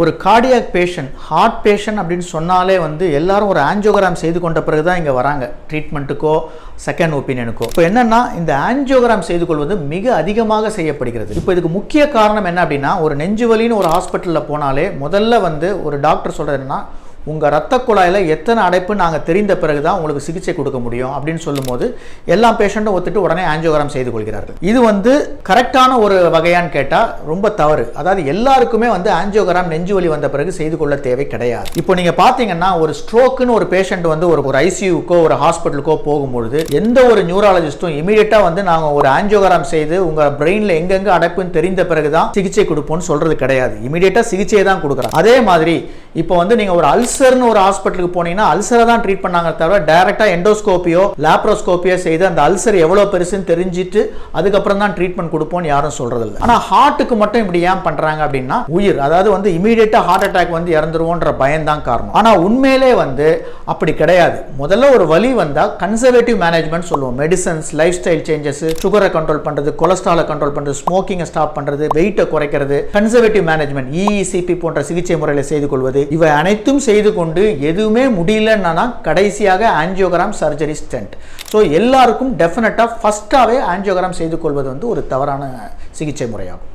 ஒரு cardiac patient heart patient அப்படின்னு சொன்னாலே வந்து எல்லாரும் ஒரு ஆன்ஜியோகிராம் செய்து கொண்ட பிறகு தான் இங்கே வராங்க. ட்ரீட்மெண்ட்டுக்கோ செகண்ட் ஒப்பீனியனுக்கோ இப்போ என்னென்னா இந்த ஆஞ்சியோகிராம் செய்து கொள்வது மிக அதிகமாக செய்யப்படுகிறது. இப்போ இதுக்கு முக்கிய காரணம் என்ன அப்படின்னா ஒரு நெஞ்சு வலின்னு ஒரு ஹாஸ்பிட்டலில் போனாலே முதல்ல வந்து ஒரு டாக்டர் சொல்கிறது என்னன்னா உங்கள் ரத்த குழாயில் எத்தனை அடைப்பு நாங்கள் தெரிந்த பிறகு தான் உங்களுக்கு சிகிச்சை கொடுக்க முடியும் அப்படின்னு சொல்லும்போது எல்லா பேஷண்ட்டும் ஒத்துட்டு உடனே ஆஞ்சியோகிராம் செய்து கொள்கிறார்கள். இது வந்து கரெக்டான ஒரு வகையான்னு கேட்டால் ரொம்ப தவறு. அதாவது எல்லாருக்குமே வந்து ஆஞ்சியோகிராம் நெஞ்சு வலி வந்த பிறகு செய்து கொள்ள தேவை கிடையாது. இப்போ நீங்கள் பார்த்தீங்கன்னா ஒரு ஸ்ட்ரோக்குன்னு ஒரு பேஷண்ட் வந்து ஒரு ஒரு ஐசியூக்கோ ஒரு ஹாஸ்பிட்டலுக்கோ போகும்பொழுது எந்த ஒரு நியூராலஜிஸ்ட்டும் இமீடியட்டாக வந்து நாங்கள் ஒரு ஆஞ்சியோகிராம் செய்து உங்கள் பிரெயினில் எங்கெங்கே அடைப்புன்னு தெரிந்த பிறகு தான் சிகிச்சை கொடுப்போம்னு சொல்கிறது கிடையாது. இமீடியட்டாக சிகிச்சையை தான் கொடுக்குறோம் அதே மாதிரி இப்போ வந்து நீங்கள் ஒரு அல்சர்னு ஒரு ஹாஸ்பிட்டலுக்கு போனீங்கன்னா அல்சரை தான் ட்ரீட் பண்ணாங்க தவிர டைரெக்டாக எண்டோஸ்கோப்பியோ லேப்ரோஸ்கோப்பியோ செய்து அந்த அல்சர் எவ்வளோ பெருசுன்னு தெரிஞ்சுட்டு அதுக்கப்புறம் தான் ட்ரீட்மெண்ட் கொடுப்போம்னு யாரும் சொல்கிறதில்ல ஆனால் ஹார்ட்டுக்கு மட்டும் இப்படி ஏன் பண்ணுறாங்க அப்படின்னா உயிர் அதாவது வந்து இமீடியட்டாக ஹார்ட் அட்டாக் வந்து இறந்துருவோன்ற பயம் தான் காரணம். ஆனால் உண்மையிலே வந்து அப்படி கிடையாது. முதல்ல ஒரு வழி வந்தால் கன்சர்வேட்டிவ் மேனேஜ்மெண்ட் சொல்லுவோம். மெடிசன்ஸ் லைஃப் ஸ்டைல் சேஞ்சஸ் சுகரை கண்ட்ரோல் பண்ணுறது கொலஸ்ட்ராலை கண்ட்ரோல் பண்ணுறது ஸ்மோக்கிங்கை ஸ்டாப் பண்ணுறது வெயிட்டை குறைக்கிறது. கன்சர்வேட்டிவ் மேனேஜ்மெண்ட் இஇசிபி போன்ற சிகிச்சை முறையில் செய்து கொள்வது இவை அனைத்தும் செய்து கொண்டு எதுவுமே முடியலன்னா கடைசியாக ஆன்ஜியோகிராம் சர்ஜரி ஸ்டென்ட் ஸோ எல்லாருக்கும் டெஃபினட்டாக ஃபஸ்ட்டாகவே ஆன்ஜியோகிராம் செய்து கொள்வது வந்து ஒரு தவறான சிகிச்சை முறையாகும்.